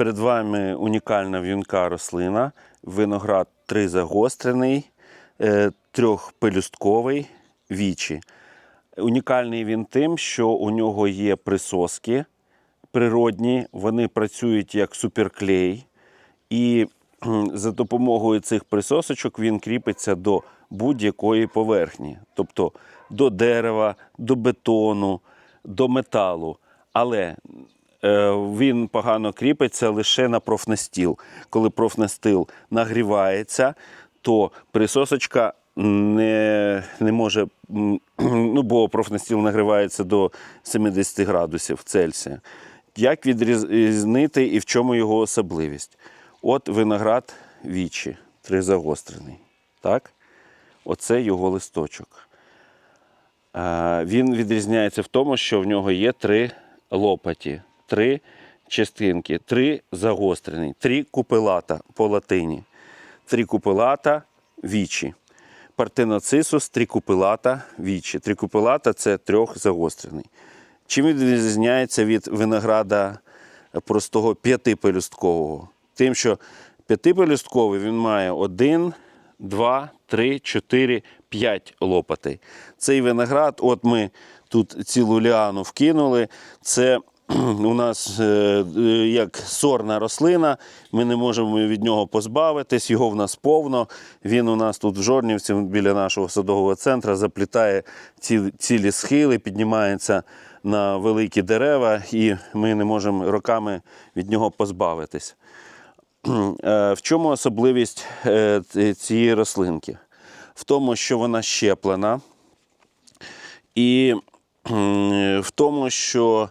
Перед вами унікальна в'юнка рослина, виноград тризагострений, е, трьохпелюстковий вічі. Унікальний він тим, що у нього є присоски природні, вони працюють як суперклей, і за допомогою цих присосочок він кріпиться до будь-якої поверхні, тобто до дерева, до бетону, до металу. Але він погано кріпиться лише на профнастіл. Коли профнастил нагрівається, то присосочка не, не може, ну, бо профнастіл нагрівається до 70 градусів Цельсія. Як відрізнити і в чому його особливість? От виноград вічі, тризагострений. Так? Оце його листочок. Він відрізняється в тому, що в нього є три лопаті, три частинки, три загострені, три купелата по латині. Три купелата вічі. Партеноцисус трикупелата вічі. Трикупелата це трьох загострений. Чим він відрізняється від винограда простого п'ятипелюсткового? Тим, що п'ятипелюстковий він має один, два, три, чотири, п'ять лопатей. Цей виноград, от ми тут цілу ліану вкинули. Це у нас е, е, як сорна рослина, ми не можемо від нього позбавитись, його в нас повно. Він у нас тут в Жорнівці біля нашого садового центру заплітає ці, цілі схили, піднімається на великі дерева, і ми не можемо роками від нього позбавитись. Е, В чому особливість цієї рослинки? В тому, що вона щеплена, і в тому, що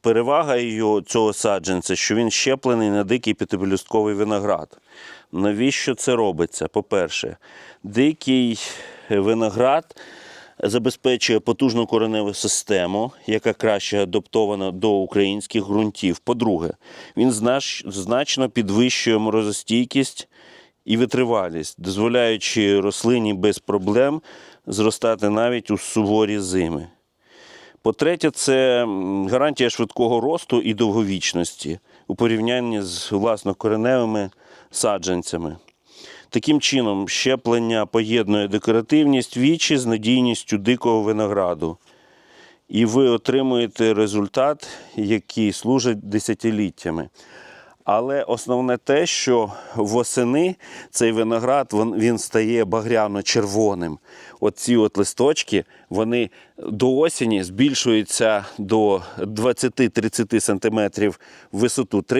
перевага його, цього саджанця, що він щеплений на дикий п'ятипелюстковий виноград. Навіщо це робиться? По-перше, дикий виноград забезпечує потужну кореневу систему, яка краще адаптована до українських ґрунтів. По-друге, він значно підвищує морозостійкість і витривалість, дозволяючи рослині без проблем зростати навіть у суворі зими. По-третє, це гарантія швидкого росту і довговічності у порівнянні з власнокореневими саджанцями. Таким чином, щеплення поєднує декоративність вічі з надійністю дикого винограду. І ви отримуєте результат, який служить десятиліттями. Але основне те, що восени цей виноград він, він стає багряно-червоним. Оці от листочки вони до осені збільшуються до 20-30 см висоту